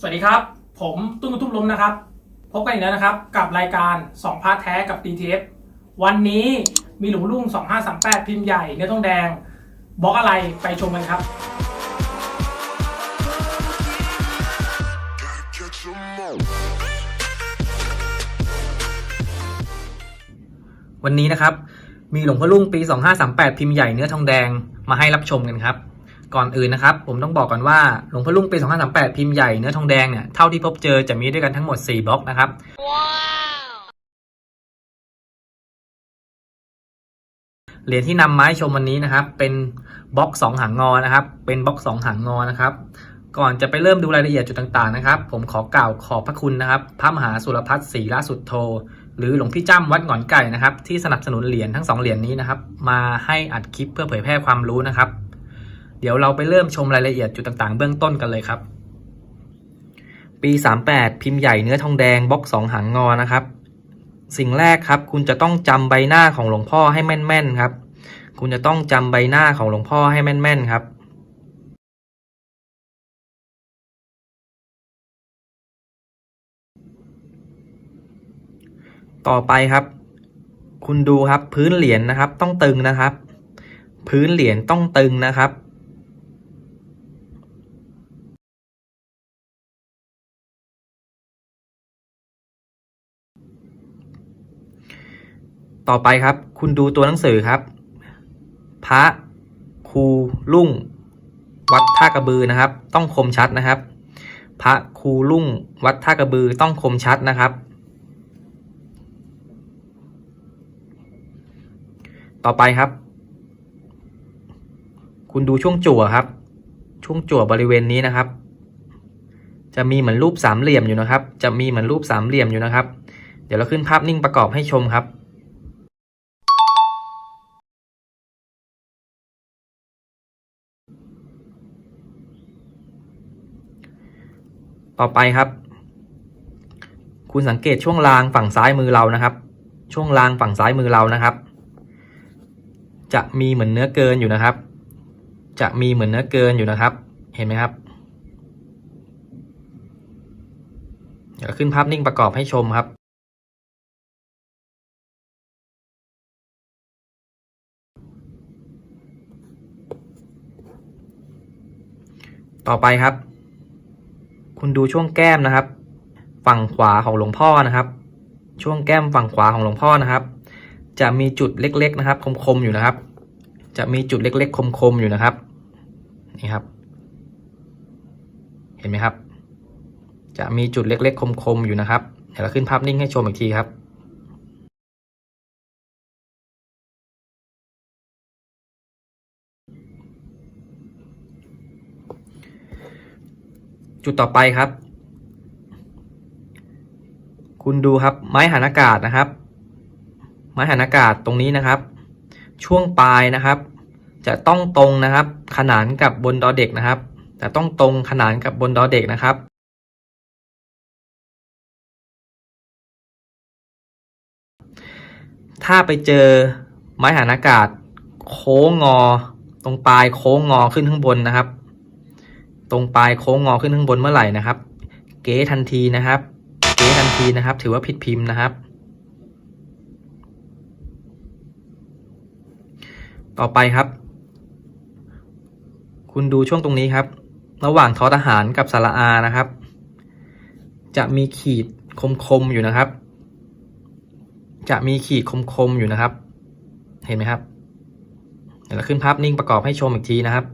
สวัสดีครับ ผมตุ้มตุ้มล้มนะครับ พบกันอีกแล้วนะครับ กับรายการ 2 พาร์ทแท้กับ DTF วันนี้มีหลวงลุง2538 พิมพ์ใหญ่เนื้อทองแดงบล็อกอะไรไปชมกันครับ วันนี้นะครับ มีหลวงพ่อรุ่งปี 2538 พิมพ์ใหญ่เนื้อทองแดงมาให้รับชมกันครับ ก่อนอื่นนะครับ ผมต้องบอกก่อนว่าหลวงพ่อรุ่งปี2538 พิมพ์ใหญ่เนื้อทองแดงเนี่ยเท่าที่พบเจอจะมีด้วยกันทั้งหมด 4 บล็อกนะครับเหรียญที่นำมาให้ชมวันนี้นะครับ เป็นบล็อก 2 หางงอนะครับ เป็นบล็อก 2 หางงอนะครับ ก่อนจะไปเริ่มดูรายละเอียดจุดต่างๆนะครับ ผมขอกล่าวขอบพระคุณนะครับ พระมหาสุรพัฒน์ศรีละสุดโท หรือหลวงพี่จ้ำวัดหงอนไก่นะครับ ที่สนับสนุนเหรียญทั้งสองเหรียญนี้นะครับ มาให้อัดคลิปเพื่อเผยแพร่ความรู้นะครับ เดี๋ยวเราไปเริ่มชมรายละเอียดจุดต่างๆ เบื้องต้นกันเลยครับ ปี 38 พิมพ์ใหญ่เนื้อทองแดงบล็อก 2 หางงอนะครับ สิ่งแรกครับ คุณจะต้องจำใบหน้าของหลวงพ่อให้แม่นๆครับ คุณจะต้องจำใบหน้าของหลวงพ่อให้แม่นๆครับต่อไปครับ คุณดูครับพื้นเหรียญนะครับ ต้องตึงนะครับ พื้นเหรียญต้องตึงนะครับ ต่อไปครับ คุณดูตัวหนังสือครับ พระครูลุ่ง วัดท่ากระบือนะครับ ต้องคมชัดนะครับ พระครูลุ่ง วัดท่ากระบือต้องคมชัดนะครับ ต่อไปครับ คุณดูช่วงจั่วครับ ช่วงจั่วบริเวณนี้นะครับ จะมีเหมือนรูปสามเหลี่ยมอยู่นะครับ จะมีเหมือนรูปสามเหลี่ยมอยู่นะครับ เดี๋ยวเราขึ้นภาพนิ่งประกอบให้ชมครับ ต่อไปครับ คุณสังเกตช่วงรางฝั่งซ้ายมือเรานะครับ ช่วงรางฝั่งซ้ายมือเรานะครับ จะมีเหมือนเนื้อเกินอยู่นะครับ จะมีเหมือนเนื้อเกินอยู่นะครับ เห็นไหมครับเดี๋ยวขึ้นภาพนิ่งประกอบให้ชมครับ ต่อไปครับ คุณดูช่วงแก้มนะครับ ฝั่งขวาของหลวงพ่อนะครับ ช่วงแก้มฝั่งขวาของหลวงพ่อนะครับ จะมีจุดเล็กๆนะครับคมๆอยู่นะครับ จะมีจุดเล็กๆคมๆอยู่นะครับนี่ครับ เห็นไหมครับ จะมีจุดเล็กๆคมๆอยู่นะครับเดี๋ยวเราขึ้นภาพนิ่งให้ชมอีกทีครับ จุดต่อไปครับ คุณดูครับไม้หันอากาศนะครับ ไม้หันอากาศตรงนี้นะครับ ช่วงปลายนะครับ จะต้องตรงนะครับ ขนานกับบนดอเด็กนะครับจะต้องตรงขนานกับบนดอเด็กนะครับถ้าไปเจอไม้หันอากาศ โค้งงอ ตรงปลายโค้งงอขึ้นข้างบนนะครับ ตรงปลายโค้งงอขึ้นข้างบนเมื่อไหร่นะครับ เก๋ทันทีนะครับ เก๋ทันทีนะครับ ถือว่าผิดพิมพ์นะครับ ต่อไปครับ คุณดูช่วงตรงนี้ครับ ระหว่างทอทหารกับสระอานะครับ จะมีขีดคมๆอยู่นะครับ จะมีขีดคมๆอยู่นะครับ เห็นไหมครับเดี๋ยวเราขึ้นภาพนิ่งประกอบให้ชมอีกทีนะครับ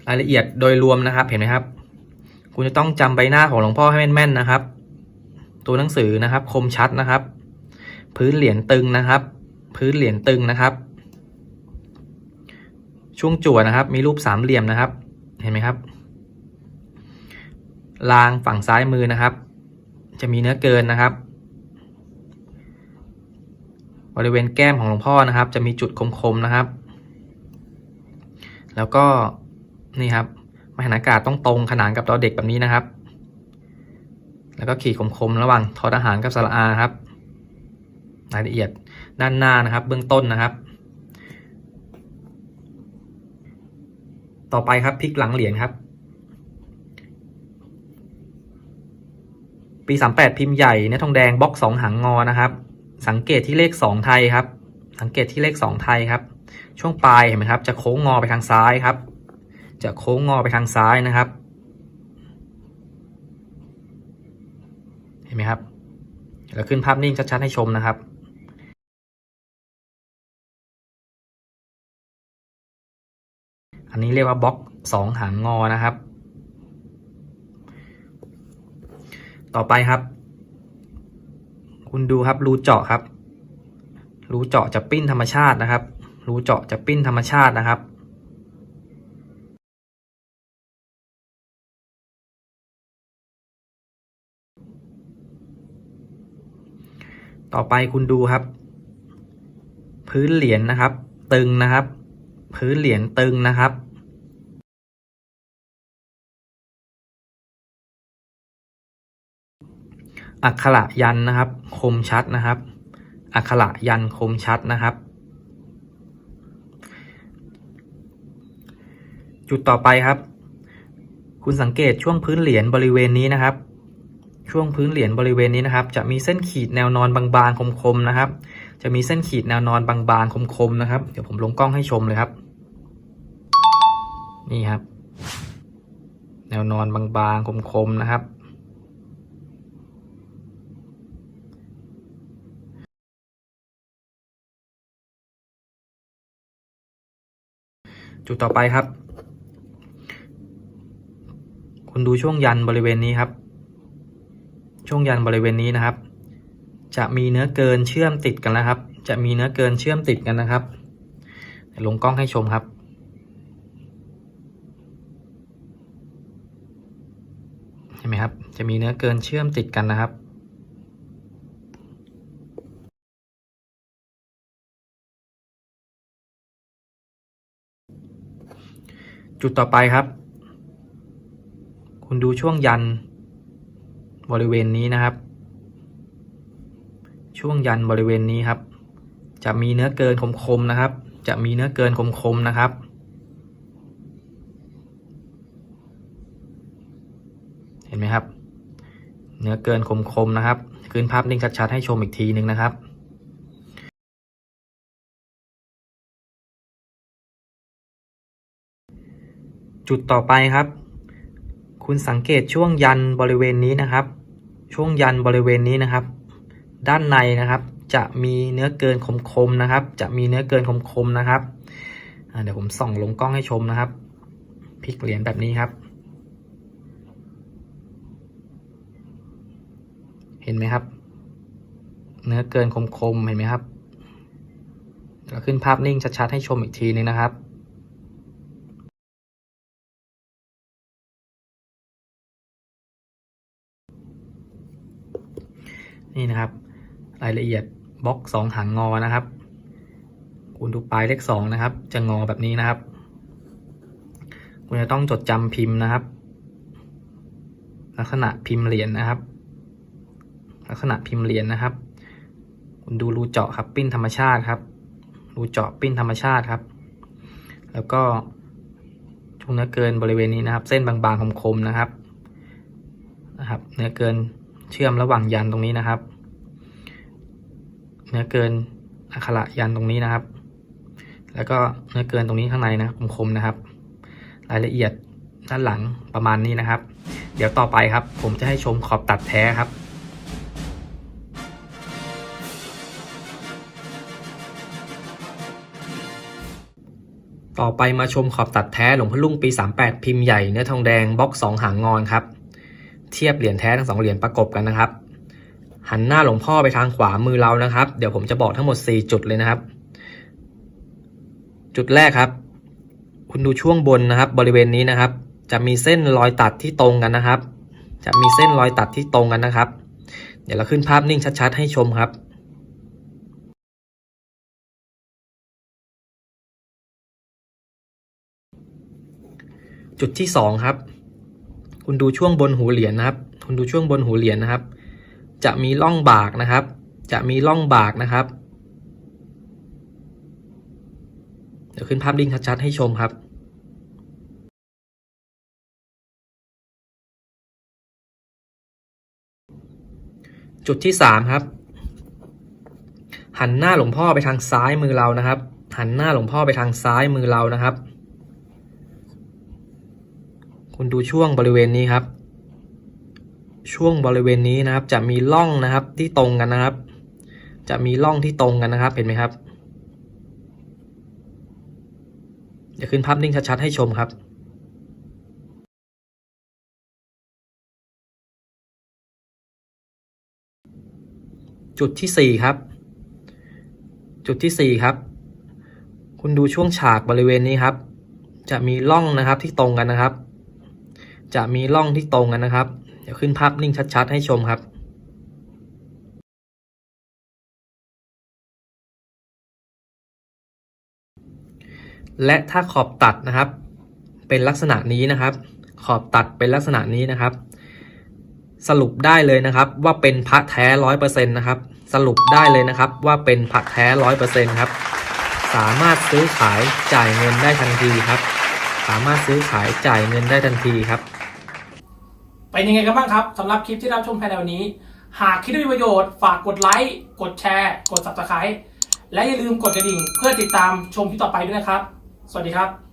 รายละเอียดโดยรวมนะครับ เห็นไหมครับ คุณจะต้องจำใบหน้าของหลวงพ่อให้แม่นๆนะครับ ตัวหนังสือนะครับ คมชัดนะครับ พื้นเหรียญตึงนะครับ พื้นเหรียญตึงนะครับ ช่วงจั่วนะครับ มีรูปสามเหลี่ยมนะครับ เห็นไหมครับรางฝั่งซ้ายมือนะครับ จะมีเนื้อเกินนะครับ บริเวณแก้มของหลวงพ่อนะครับ จะมีจุดคมๆนะครับ แล้วก็ นี่ครับมหันอากาศต้องตรงขนานกับดอเด็กแบบนี้นะครับ แล้วก็ขีดคมๆระหว่างทอทหารกับสระอาครับรายละเอียดด้านหน้านะครับ เบื้องต้นนะครับ ต่อไปครับพลิกหลังเหรียญครับ ปี 38 พิมพ์ใหญ่เนื้อทองแดงบล็อก 2 หางงอนะครับ สังเกตที่เลข 2 ไทยครับ สังเกตที่เลข 2 ไทยครับ ช่วงปลายเห็นไหมครับ จะโค้งงอไปทางซ้ายครับ จะโค้งงอไปทางซ้ายนะครับ เห็นไหมครับเราขึ้นภาพนิ่งชัดๆให้ชมนะครับอันนี้เรียกว่าบล็อกสองหางงอนะครับ ต่อไปครับ คุณดูครับรูเจาะครับ รูเจาะจะปิ้นธรรมชาตินะครับ รูเจาะจะปิ้นธรรมชาตินะครับ ต่อไปคุณดูครับ พื้นเหรียญนะครับ ตึงนะครับ พื้นเหรียญตึงนะครับอักขระยันนะครับ คมชัดนะครับอักขระยันคมชัดนะครับ จุดต่อไปครับ คุณสังเกตช่วงพื้นเหรียญบริเวณนี้นะครับ ช่วงพื้นเหรียญบริเวณนี้นะครับ จะมีเส้นขีดแนวนอนบางๆคมๆนะครับ จะมีเส้นขีดแนวนอนบางๆคมๆนะครับ เดี๋ยวผมลงกล้องให้ชมเลยครับ นี่ครับ แนวนอนบางๆคมๆนะครับจุดต่อไปครับ คุณดูช่วงยันบริเวณนี้ครับ ช่วงยันบริเวณนี้นะครับ จะมีเนื้อเกินเชื่อมติดกันนะครับ จะมีเนื้อเกินเชื่อมติดกันนะครับลงกล้องให้ชมครับ เห็นไหมครับ จะมีเนื้อเกินเชื่อมติดกันนะครับจุดต่อไปครับ คุณดูช่วงยัน บริเวณนี้นะครับ ช่วงยันบริเวณนี้ครับ จะมีเนื้อเกินคมๆนะครับ จะมีเนื้อเกินคมๆนะครับเห็นไหมครับ เนื้อเกินคมๆนะครับ ขึ้นภาพนิ่งชัดๆให้ชมอีกทีหนึ่งนะครับ จุดต่อไปครับ คุณสังเกตช่วงยันบริเวณนี้นะครับ ช่วงยันบริเวณนี้นะครับ ด้านในนะครับ จะมีเนื้อเกินคมๆนะครับ จะมีเนื้อเกินคมๆนะครับเดี๋ยวผมส่องลงกล้องให้ชมนะครับพลิกเหรียญแบบนี้ครับ เห็นไหมครับ เนื้อเกินคมๆเห็นไหมครับเดี๋ยวขึ้นภาพนิ่งชัดๆให้ชมอีกทีนึงนะครับ นี่นะครับ รายละเอียดบล็อกสองหางงอนะครับคุณดูปลายเลขสองนะครับ จะงอแบบนี้นะครับ คุณจะต้องจดจำพิมพ์นะครับ ลักษณะพิมพ์เหรียญนะครับ ลักษณะพิมพ์เหรียญนะครับ คุณดูรูเจาะครับปิ้นธรรมชาติครับรูเจาะปิ้นธรรมชาติครับ แล้วก็ช่วงเนื้อเกินบริเวณนี้นะครับ เส้นบางๆคมๆนะครับนะครับ เนื้อเกิน เชื่อมระหว่างยันตรงนี้นะครับ เนื้อเกินอักขระยันตรงนี้นะครับ แล้วก็เนื้อเกินตรงนี้ข้างในนะคมๆนะครับ รายละเอียดด้านหลังประมาณนี้นะครับ เดี๋ยวต่อไปครับ ผมจะให้ชมขอบตัดแท้ครับต่อไปมาชมขอบตัดแท้หลวงพ่อลุ่งปี 38 พิมพ์ใหญ่เนื้อทองแดงบล็อก 2 หางงอนครับ เทียบเหรียญแท้ทั้งสองเหรียญประกบกันนะครับ หันหน้าหลวงพ่อไปทางขวามือเรานะครับ เดี๋ยวผมจะบอกทั้งหมด 4 จุดเลยนะครับ จุดแรกครับ คุณดูช่วงบนนะครับ บริเวณนี้นะครับ จะมีเส้นรอยตัดที่ตรงกันนะครับ จะมีเส้นรอยตัดที่ตรงกันนะครับ เดี๋ยวเราขึ้นภาพนิ่งชัด ๆ ให้ชมครับจุดที่สองครับ คุณดูช่วงบนหูเหรียญนะครับ คุณดูช่วงบนหูเหรียญนะครับ จะมีร่องบากนะครับ จะมีร่องบากนะครับ เดี๋ยวขึ้นภาพดิ้งชัดๆให้ชมครับจุดที่สามครับ หันหน้าหลวงพ่อไปทางซ้ายมือเรานะครับ หันหน้าหลวงพ่อไปทางซ้ายมือเรานะครับ คุณดูช่วงบริเวณนี้ครับ ช่วงบริเวณนี้นะครับ จะมีร่องนะครับที่ตรงกันนะครับ จะมีร่องที่ตรงกันนะครับ เห็นไหมครับเดี๋ยวขึ้นภาพนิ่งชัดๆให้ชมครับจุดที่สี่ครับ จุดที่สี่ครับ คุณดูช่วงฉากบริเวณนี้ครับ จะมีร่องนะครับที่ตรงกันนะครับ จะมีร่องที่ตรงกันนะครับ เดี๋ยวขึ้นภาพนิ่งชัดๆ ให้ชมครับ และถ้าขอบตัดนะครับ เป็นลักษณะนี้นะครับ ขอบตัดเป็นลักษณะนี้นะครับ สรุปได้เลยนะครับ ว่าเป็นพระแท้ร้อยเปอร์เซ็นต์นะครับ สรุปได้เลยนะครับ ว่าเป็นพระแท้ร้อยเปอร์เซ็นต์ครับ สามารถซื้อขายจ่ายเงินได้ทันทีครับสามารถซื้อขายจ่ายเงินได้ทันทีครับ เป็นยังไงกันบ้างครับสำหรับคลิปที่รับชมภายในวันนี้ หากคิดว่ามีประโยชน์ฝากกดไลค์กดแชร์ กด subscribe และอย่าลืมกดกระดิ่งเพื่อติดตามชมคลิปต่อไปด้วยนะครับ สวัสดีครับ